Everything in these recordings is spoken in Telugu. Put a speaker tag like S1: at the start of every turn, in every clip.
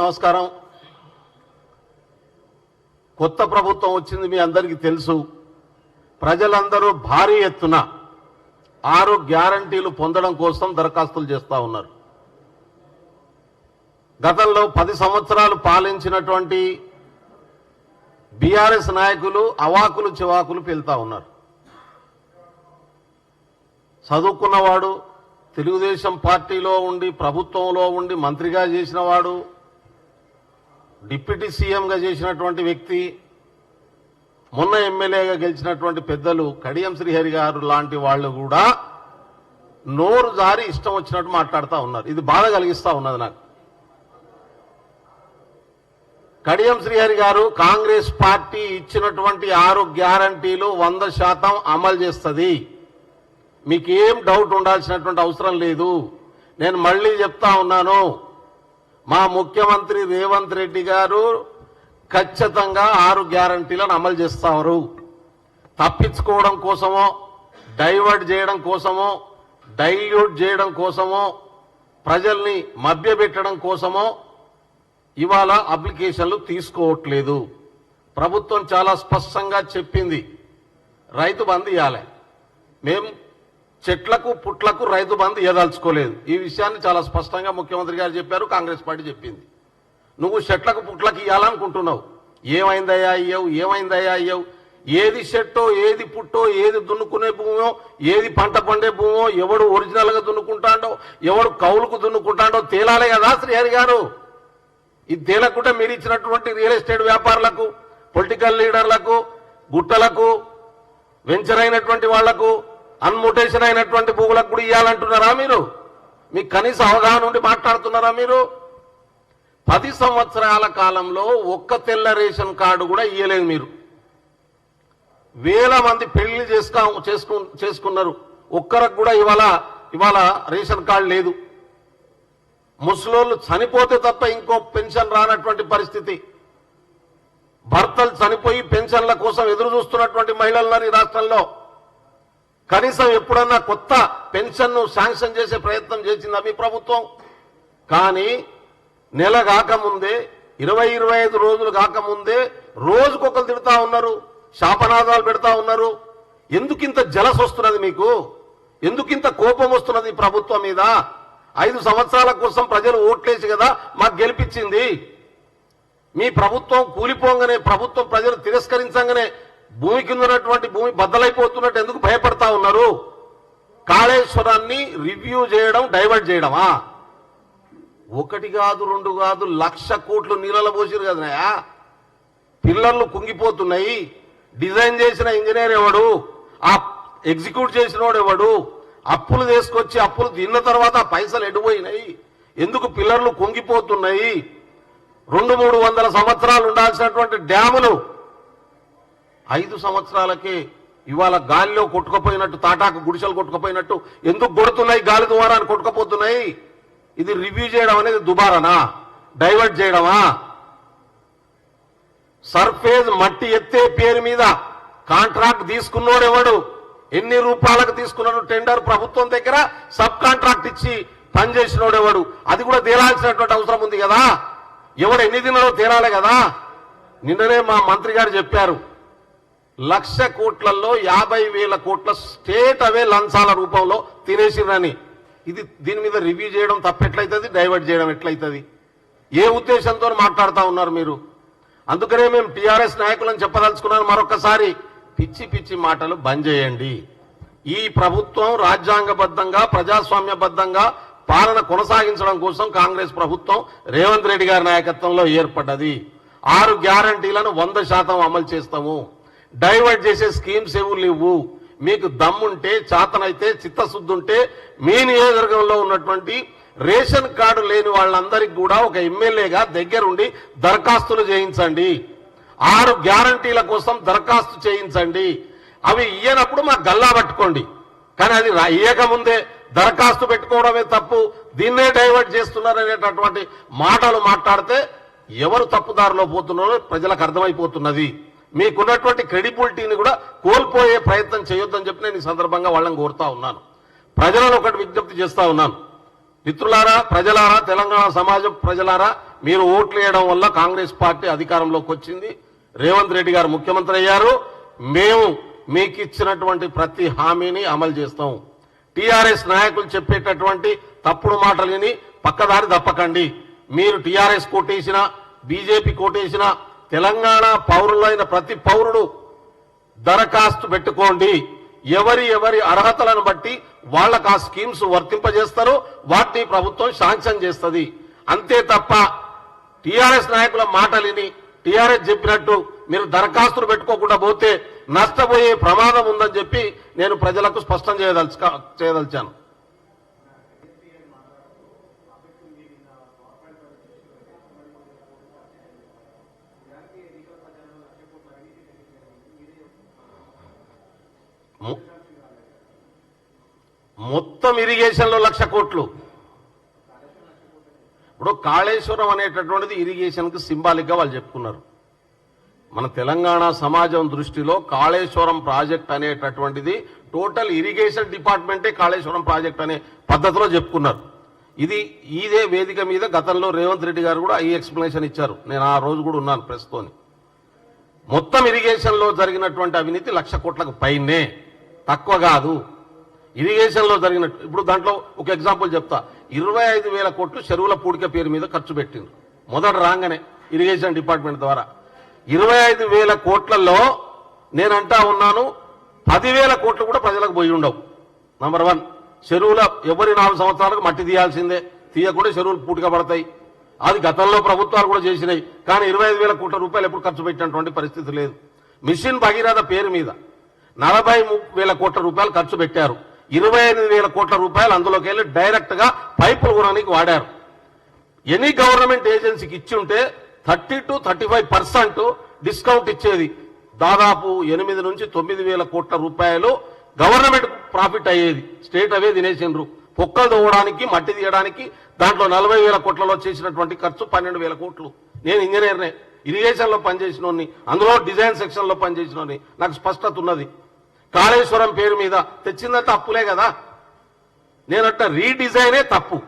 S1: నమస్కారం. కొత్త ప్రభుత్వం వచ్చింది మీ అందరికీ తెలుసు. ప్రజలందరూ భారీ ఎత్తున ఆరు గ్యారంటీలు పొందడం కోసం దరఖాస్తులు చేస్తూ ఉన్నారు. గతంలో పది సంవత్సరాలు పాలించినటువంటి బీఆర్ఎస్ నాయకులు అవాకులు చివాకులు పెళ్తా ఉన్నారు. చదువుకున్నవాడు తెలుగుదేశం పార్టీలో ఉండి ప్రభుత్వంలో ఉండి మంత్రిగా చేసిన వాడు డిప్యూటీ సీఎంగా చేసినటువంటి వ్యక్తి మొన్న ఎమ్మెల్యేగా గెలిచినటువంటి పెద్దలు కడియం శ్రీహరి గారు లాంటి వాళ్ళు కూడా నోరు జారి ఇష్టం వచ్చినట్టు మాట్లాడుతూ ఉన్నారు. ఇది బాధ కలిగిస్తూ ఉన్నది నాకు. కడియం శ్రీహరి గారు కాంగ్రెస్ పార్టీ ఇచ్చినటువంటి ఆరు గ్యారంటీలు వంద శాతం అమలు చేస్తుంది. మీకేం డౌట్ ఉండాల్సినటువంటి అవసరం లేదు. నేను మళ్ళీ చెప్తా ఉన్నాను. మా ముఖ్యమంత్రి రేవంత్ రెడ్డి గారు ఖచ్చితంగా ఆరు గ్యారంటీలను అమలు చేస్తారు. తప్పించుకోవడం కోసమో డైవర్ట్ చేయడం కోసమో డైల్యూట్ చేయడం కోసమో ప్రజల్ని మభ్యపెట్టడం కోసమో ఇవాళ అప్లికేషన్లు తీసుకోవట్లేదు. ప్రభుత్వం చాలా స్పష్టంగా చెప్పింది. రైతు బంద్ ఇవ్వాలి మేము చెట్లకు పుట్లకు రైతు బంధు ఇవ్వదలుచుకోలేదు ఈ విషయాన్ని చాలా స్పష్టంగా ముఖ్యమంత్రి గారు చెప్పారు కాంగ్రెస్ పార్టీ చెప్పింది. నువ్వు చెట్లకు పుట్లకు ఇవ్వాలనుకుంటున్నావు ఏమైందయ్యా అయ్యవు? ఏమైందయ్యా అయ్యవు? ఏది చెట్టో ఏది పుట్టో ఏది దున్నుకునే భూమో ఏది పంట పండే భూమో ఎవడు ఒరిజినల్గా దున్నుకుంటాడో ఎవడు కౌలుకు దున్నుకుంటాడో తేలాలే కదా శ్రీహరి గారు. ఇది తేలకుండా మీరు ఇచ్చినటువంటి రియల్ ఎస్టేట్ వ్యాపారులకు పొలిటికల్ లీడర్లకు గుట్టలకు వెంచర్ అయినటువంటి వాళ్ళకు అన్ముటేషన్ అయినటువంటి భూములకు కూడా ఇవ్వాలంటున్నారా మీరు? మీకు కనీస అవగాహన ఉండి మాట్లాడుతున్నారా మీరు? పది సంవత్సరాల కాలంలో ఒక్క తెల్ల రేషన్ కార్డు కూడా ఇయ్యలేదు మీరు. వేల మంది పెళ్ళి చేసుకో చేసుకు చేసుకున్నారు. ఒక్కరికి కూడా ఇవాళ ఇవాళ రేషన్ కార్డు లేదు. ముసలోళ్ళు చనిపోతే తప్ప ఇంకో పెన్షన్ రానటువంటి పరిస్థితి. భర్తలు చనిపోయి పెన్షన్ల కోసం ఎదురు చూస్తున్నటువంటి మహిళలను ఈ రాష్ట్రంలో. కనీసం ఎప్పుడన్నా కొత్త పెన్షన్ను శాంక్షన్ చేసే ప్రయత్నం చేసిందా మీ ప్రభుత్వం? కానీ నెల కాకముందే ఇరవై ఇరవై ఐదు రోజులు కాకముందే రోజుకొకరు తిడతా ఉన్నారు శాపనాదాలు పెడతా ఉన్నారు. ఎందుకింత జలస్ వస్తున్నది మీకు? ఎందుకింత కోపం వస్తున్నది ప్రభుత్వం మీద? ఐదు సంవత్సరాల కోసం ప్రజలు ఓట్లేసి కదా మాకు గెలిపించింది. మీ ప్రభుత్వం కూలిపోగానే ప్రభుత్వం ప్రజలు తిరస్కరించగానే భూమి కింద ఉన్నటువంటి భూమి బద్దలైపోతున్నట్టు ఎందుకు భయపడతా ఉన్నారు? కాళేశ్వరాన్ని రివ్యూ చేయడం డైవర్ట్ చేయడమా? ఒకటి కాదు రెండు కాదు లక్ష కోట్లు నీళ్ళలో పోసిరు కదనయా పిల్లర్లు కుంగిపోతున్నాయి. డిజైన్ చేసిన ఇంజనీర్ ఎవడు? ఆ ఎగ్జిక్యూట్ చేసినోడు ఎవడు? అప్పులు తీసుకొచ్చి అప్పులు తిన్న తర్వాత పైసలు ఎడిపోయినాయి. ఎందుకు పిల్లర్లు కుంగిపోతున్నాయి? రెండు మూడు వందల సంవత్సరాలు ఉండాల్సినటువంటి డ్యాములు ఐదు సంవత్సరాలకే ఇవాళ గాలిలో కొట్టుకుపోయినట్టు తాటాకు గుడిసెలు కొట్టుకుపోయినట్టు ఎందుకు కొడుతున్నాయి గాలి ద్వారా అని కొట్టుకుపోతున్నాయి? ఇది రివ్యూ చేయడం అనేది దుబారనా? డైవర్ట్ చేయడమా? సర్ఫేజ్ మట్టి ఎత్తే పేరు మీద కాంట్రాక్ట్ తీసుకున్నోడెవడు? ఎన్ని రూపాయలకు తీసుకున్నాడు టెండర్ ప్రభుత్వం దగ్గర? సబ్ కాంట్రాక్ట్ ఇచ్చి పనిచేసినోడు ఎవడు అది కూడా తేలాల్సినటువంటి అవసరం ఉంది కదా? ఎవడు ఎన్ని దినాలో తేలాలి కదా? నిన్ననే మా మంత్రి గారు చెప్పారు లక్ష కోట్లలో యాభై వేల కోట్ల స్టేట్ అవే లంచాల రూపంలో తినేసిరని ఇది దీని మీద రివ్యూ చేయడం తప్పెట్లయితుంది డైవర్ట్ చేయడం ఎట్లయితుంది? ఏ ఉద్దేశంతో మాట్లాడుతూ ఉన్నారు మీరు? అందుకనే మేము టీఆర్ఎస్ నాయకులను చెప్పదలుచుకున్నాను మరొకసారి పిచ్చి పిచ్చి మాటలు బంద్ చేయండి. ఈ ప్రభుత్వం రాజ్యాంగబద్ధంగా ప్రజాస్వామ్యబద్ధంగా పాలన కొనసాగించడం కోసం కాంగ్రెస్ ప్రభుత్వం రేవంత్ రెడ్డి గారి నాయకత్వంలో ఏర్పడ్డది. ఆరు గ్యారంటీలను వంద శాతం అమలు చేస్తాము. డైవర్ట్ చేసే స్కీమ్స్ ఏవి లేవు. మీకు దమ్ముంటే చాతనైతే చిత్తశుద్ధి ఉంటే మీ నియోజకవర్గంలో ఉన్నటువంటి రేషన్ కార్డు లేని వాళ్ళందరికీ కూడా ఒక ఎమ్మెల్యేగా దగ్గరుండి దరఖాస్తులు చేయించండి. ఆరు గ్యారంటీల కోసం దరఖాస్తు చేయించండి. అవి ఇయ్యనప్పుడు మా గల్లా పట్టుకోండి. కానీ అది ఇయ్యకముందే దరఖాస్తు పెట్టుకోవడమే తప్పు. దీన్నే డైవర్ట్ చేస్తున్నారనేటటువంటి మాటలు మాట్లాడితే ఎవరు తప్పుదారిలో పోతున్నారో ప్రజలకు అర్థమైపోతున్నది. మీకున్నటువంటి క్రెడిబిలిటీని కూడా కోల్పోయే ప్రయత్నం చేయొద్దని చెప్పి నేను ఈ సందర్భంగా వాళ్ళని కోరుతా ఉన్నాను. ప్రజలను ఒకటి విజ్ఞప్తి చేస్తా ఉన్నాను. మిత్రులారా ప్రజలారా తెలంగాణ సమాజం ప్రజలారా మీరు ఓట్లు వేయడం వల్ల కాంగ్రెస్ పార్టీ అధికారంలోకి వచ్చింది. రేవంత్ రెడ్డి గారు ముఖ్యమంత్రి అయ్యారు. మేము మీకు ఇచ్చినటువంటి ప్రతి హామీని అమలు చేస్తాం. టీఆర్ఎస్ నాయకులు చెప్పేటటువంటి తప్పుడు మాటలు విని పక్కదారి తప్పకండి. మీరు టీఆర్ఎస్ కోటేసినా బీజేపీ కోటేసినా తెలంగాణ పౌరులైన ప్రతి పౌరుడు దరఖాస్తు పెట్టుకోండి. ఎవరి ఎవరి అర్హతలను బట్టి వాళ్ళకు ఆ స్కీమ్స్ వర్తింపజేస్తారో. వాటిని ప్రభుత్వం శాంక్షన్ చేస్తుంది. అంతే తప్ప టిఆర్ఎస్ నాయకుల మాటలిని టిఆర్ఎస్ చెప్పినట్టు మీరు దరఖాస్తులు పెట్టుకోకుండా పోతే నష్టపోయే ప్రమాదం ఉందని చెప్పి నేను ప్రజలకు స్పష్టం చేయదలుచు చేయదలిచాను. మొత్తం ఇరిగేషన్లో లక్ష కోట్లు. ఇప్పుడు కాళేశ్వరం అనేటటువంటిది ఇరిగేషన్కి సింబాలిక్గా వాళ్ళు చెప్పుకున్నారు. మన తెలంగాణ సమాజం దృష్టిలో కాళేశ్వరం ప్రాజెక్ట్ అనేటటువంటిది టోటల్ ఇరిగేషన్ డిపార్ట్మెంటే కాళేశ్వరం ప్రాజెక్ట్ అనే పద్ధతిలో చెప్పుకున్నారు. ఇది ఇదే వేదిక మీద గతంలో రేవంత్ రెడ్డి గారు కూడా ఈ ఎక్స్ప్లెనేషన్ ఇచ్చారు. నేను ఆ రోజు కూడా ఉన్నాను ప్రెస్తోని. మొత్తం ఇరిగేషన్లో జరిగినటువంటి అవినీతి లక్ష కోట్లకు పైనే. తక్కువ కాదు. ఇరిగేషన్లో జరిగినట్టు ఇప్పుడు దాంట్లో ఒక ఎగ్జాంపుల్ చెప్తా. ఇరవై ఐదు వేల కోట్లు చెరువుల పూడిక పేరు మీద ఖర్చు పెట్టిండ్రు. మొదట రాగానే ఇరిగేషన్ డిపార్ట్మెంట్ ద్వారా. ఇరవై ఐదు వేల కోట్లలో నేనంటా ఉన్నాను పదివేల కోట్లు కూడా ప్రజలకు పోయి ఉండవు. నంబర్ వన్ చెరువుల ఎవరి నాలుగు సంవత్సరాలకు మట్టి తీయాల్సిందే. తీయకుండా చెరువులు పూటిక పడతాయి. అది గతంలో ప్రభుత్వాలు కూడా చేసినాయి. కానీ ఇరవై ఐదు వేల కోట్ల రూపాయలు ఎప్పుడు ఖర్చు పెట్టినటువంటి పరిస్థితి లేదు. మిషన్ భగీరథ పేరు మీద నలభై వేల కోట్ల రూపాయలు ఖర్చు పెట్టారు. ఇరవై ఎనిమిది వేల కోట్ల రూపాయలు అందులోకి వెళ్ళి డైరెక్ట్గా పైపులు కొనడానికి వాడారు. ఎనీ గవర్నమెంట్ ఏజెన్సీకి ఇచ్చి ఉంటే thirty two thirty five percent discount ఇచ్చేది. దాదాపు ఎనిమిది నుంచి తొమ్మిది వేల కోట్ల రూపాయలు గవర్నమెంట్ ప్రాఫిట్ అయ్యేది. స్టేట్ అవే తినేసిండ్రు. పొక్కలు తవ్వడానికి మట్టి తీయడానికి దాంట్లో నలభై వేల కోట్లలో చేసినటువంటి ఖర్చు పన్నెండు వేల కోట్లు. నేను ఇంజనీర్నే. ఇరిగేషన్లో పనిచేసిన అందులో డిజైన్ సెక్షన్లో పనిచేసిన నాకు స్పష్టత ఉన్నది. కాళేశ్వరం పేరు మీద తెచ్చిందంటే అప్పులే కదా. నేనట్ట రీడిజైనే తప్పు.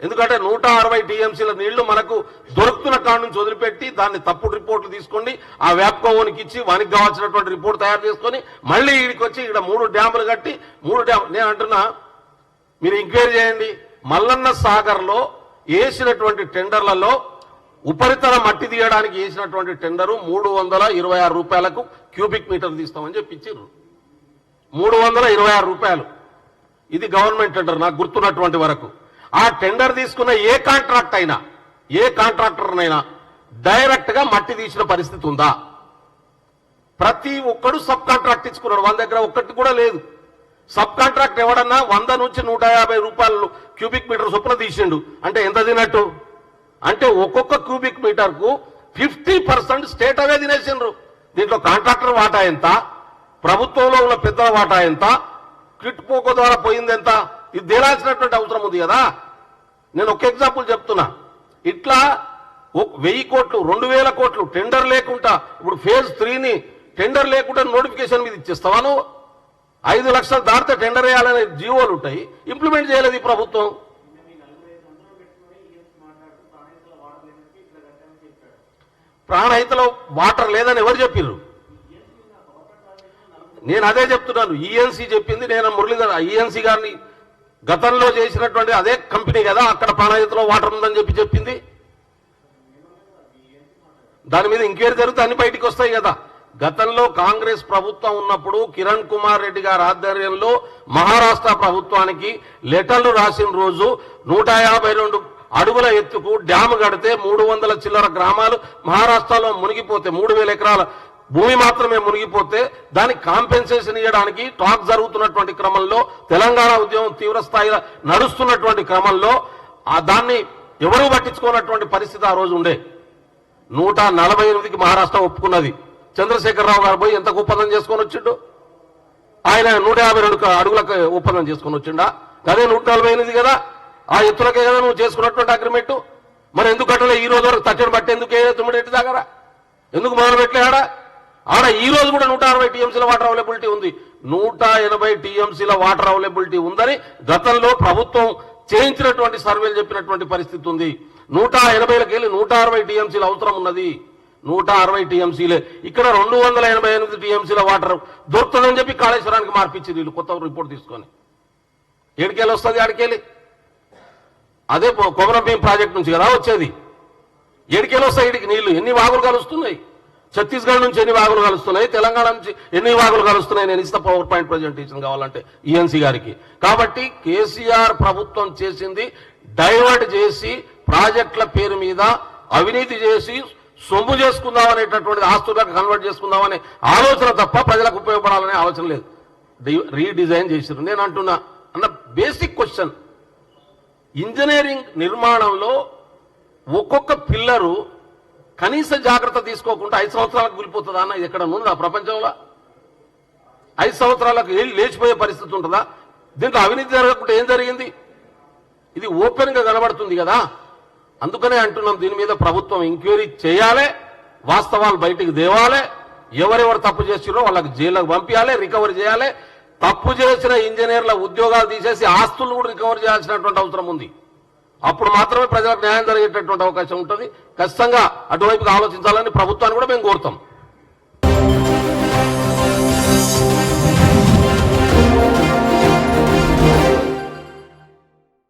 S1: ఎందుకంటే నూట అరవై టీఎంసీల నీళ్ళు మనకు దొరుకుతున్న కాడ నుంచి వదిలిపెట్టి దాన్ని తప్పుడు రిపోర్ట్లు తీసుకొని ఆ వ్యాప్కోనికి ఇచ్చి వానికి కావాల్సినటువంటి రిపోర్ట్ తయారు చేసుకొని మళ్ళీ ఈడికి వచ్చి ఇక్కడ మూడు డ్యాములు కట్టి మూడు డ్యామ్ నేను అంటున్నా మీరు ఎంక్వైరీ చేయండి. మల్లన్న సాగర్లో వేసినటువంటి టెండర్లలో ఉపరితల మట్టి తీయడానికి వేసినటువంటి టెండరు మూడు వందల ఇరవై ఆరు రూపాయలకు క్యూబిక్ మీటర్ తీస్తామని చెప్పి మూడు వందల ఇరవై ఆరు రూపాయలు. ఇది గవర్నమెంట్ టెండర్ నాకు గుర్తున్నటువంటి వరకు. ఆ టెండర్ తీసుకున్న ఏ కాంట్రాక్ట్ అయినా ఏ కాంట్రాక్టర్నైనా డైరెక్ట్గా మట్టి తీసిన పరిస్థితి ఉందా? ప్రతి ఒక్కడు సబ్ కాంట్రాక్ట్ ఇచ్చుకున్నాడు. వాళ్ళ దగ్గర ఒక్కటి కూడా లేదు. సబ్ కాంట్రాక్ట్ ఎవడన్నా వంద నుంచి నూట యాభై రూపాయలు క్యూబిక్ మీటర్ చొప్పున తీసిండు. అంటే ఎంత తినట్టు? అంటే ఒక్కొక్క క్యూబిక్ మీటర్కు ఫిఫ్టీ పర్సెంట్ స్టేట్ అవే తినేసిండ్రు. దీంట్లో కాంట్రాక్టర్ వాటా ఎంత? ప్రభుత్వంలో ఉన్న పెద్దల వాటా ఎంత? క్విట్ పోకో ద్వారా పోయింది ఎంత? ఇది తేలాల్సినటువంటి అవసరం ఉంది కదా? నేను ఒక ఎగ్జాంపుల్ చెప్తున్నా. ఇట్లా ఒక వెయ్యి కోట్లు రెండు వేల కోట్లు టెండర్ లేకుండా ఇప్పుడు ఫేజ్ త్రీని టెండర్ లేకుండా నోటిఫికేషన్ మీద ఇచ్చేస్తావా నువ్వు? ఐదు లక్షలు దాటితే టెండర్ వేయాలనే జీవోలు ఉంటాయి. ఇంప్లిమెంట్ చేయలేదు ఈ ప్రభుత్వం. ప్రాణహితలో వాటర్ లేదని ఎవరు చెప్పిర్రు? నేను అదే చెప్తున్నాను. ఈఎన్సీ చెప్పింది నేను మురళీధర్. ఈఎన్సీ గారిని గతంలో చేసినటువంటి అదే కంపెనీ కదా అక్కడ ప్రాణహితలో వాటర్ ఉందని చెప్పి చెప్పింది. దాని మీద ఎంక్వైరీ జరిగితే అన్ని బయటికి వస్తాయి కదా. గతంలో కాంగ్రెస్ ప్రభుత్వం ఉన్నప్పుడు కిరణ్ కుమార్ రెడ్డి గారి ఆధ్వర్యంలో మహారాష్ట్ర ప్రభుత్వానికి లెటర్లు రాసిన రోజు నూట యాభై రెండు అడుగుల ఎత్తుకు డ్యామ్ కడితే మూడు వందల చిల్లర గ్రామాలు మహారాష్ట్రలో మునిగిపోతే మూడు వేల ఎకరాల భూమి మాత్రమే మునిగిపోతే దానికి కాంపెన్సేషన్ ఇవ్వడానికి టాక్ జరుగుతున్నటువంటి క్రమంలో తెలంగాణ ఉద్యమం తీవ్ర స్థాయిలో నడుస్తున్నటువంటి క్రమంలో ఆ దాన్ని ఎవరూ పట్టించుకున్నటువంటి పరిస్థితి ఆ రోజు ఉండే. నూట నలభై ఎనిమిదికి మహారాష్ట్ర ఒప్పుకున్నది. చంద్రశేఖరరావు గారు పోయి ఎంత ఒప్పందం చేసుకొని వచ్చిండు? ఆయన నూట యాభై రెండు అడుగులకు ఒప్పందం చేసుకొని వచ్చిండా? అదే నూట నలభై ఎనిమిది కదా? ఆ ఎత్తులకే కదా నువ్వు చేసుకున్నటువంటి అగ్రిమెంట్? మరి ఎందుకు కట్టలే ఈ రోజు వరకు తట్టని బట్టి ఎందుకు తుమ్మిడెట్టి దగ్గర ఎందుకు మొదలు పెట్టలేడా ఆడ ఈ రోజు కూడా నూట అరవై టీఎంసీల వాటర్ అవైలబిలిటీ ఉంది. నూట ఎనభై టీఎంసీల వాటర్ అవైలబిలిటీ ఉందని గతంలో ప్రభుత్వం చేయించినటువంటి సర్వేలు చెప్పినటువంటి పరిస్థితి ఉంది. నూట ఎనభైలకి వెళ్ళి నూట అరవై టీఎంసీలు అవసరం ఉన్నది. నూట అరవై టీఎంసీలే. ఇక్కడ రెండు వందల ఎనభై ఎనిమిది టీఎంసీల వాటర్ దొరుకుతుందని చెప్పి కాళేశ్వరానికి మార్పించి వీళ్ళు కొత్త రిపోర్ట్ తీసుకొని. ఏడికెళ్ళి వస్తుంది ఆడికెళ్ళి. అదే కొమరంభీం ప్రాజెక్ట్ నుంచి కదా వచ్చేది. ఏడికెళ్ళి వస్తాయి ఇడికి నీళ్ళు. ఎన్ని వాగులు కలుస్తున్నాయి? ఛత్తీస్గఢ్ నుంచి ఎన్ని వాగులు కలుస్తున్నాయి? తెలంగాణ నుంచి ఎన్ని వాగులు కలుస్తున్నాయి? నేను ఇస్తా పవర్ పాయింట్ ప్రజెంటేషన్ కావాలంటే ఈఎన్సీ గారికి. కాబట్టి కేసీఆర్ ప్రభుత్వం చేసింది డైవర్ట్ చేసి ప్రాజెక్టుల పేరు మీద అవినీతి చేసి సొమ్ము చేసుకుందాం అనేటటువంటిది ఆస్తులకు కన్వర్ట్ చేసుకుందామనే ఆలోచన తప్ప ప్రజలకు ఉపయోగపడాలనే ఆలోచన లేదు. రీడిజైన్ చేసారు నేను అంటున్నా అన్న బేసిక్ క్వశ్చన్ ఇంజనీరింగ్ నిర్మాణంలో ఒక్కొక్క పిల్లరు కనీస జాగ్రత్త తీసుకోకుండా ఐదు సంవత్సరాలకు కూలిపోతుందా అన్న ఇది ఎక్కడ ఉందా ప్రపంచంలో? ఐదు సంవత్సరాలకు వెళ్ళి లేచిపోయే పరిస్థితి ఉంటుందా? దీంట్లో అవినీతి జరగకుండా ఏం జరిగింది? ఇది ఓపెన్గా కనబడుతుంది కదా. అందుకనే అంటున్నాం దీని మీద ప్రభుత్వం ఎంక్వైరీ చేయాలి వాస్తవాలు బయటికి దేవాలే ఎవరెవరు తప్పు చేసిరో వాళ్ళకి జైలుకు పంపించాలి రికవరీ చేయాలి. తప్పు చేసిన ఇంజనీర్ల ఉద్యోగాలు తీసేసి ఆస్తులు కూడా రికవర్ చేయాల్సినటువంటి అవసరం ఉంది. అప్పుడు మాత్రమే ప్రజలకు న్యాయం జరిగేటటువంటి అవకాశం ఉంటుంది. ఖచ్చితంగా అటువైపుగా ఆలోచించాలని ప్రభుత్వాన్ని కూడా మేము కోరుతాం.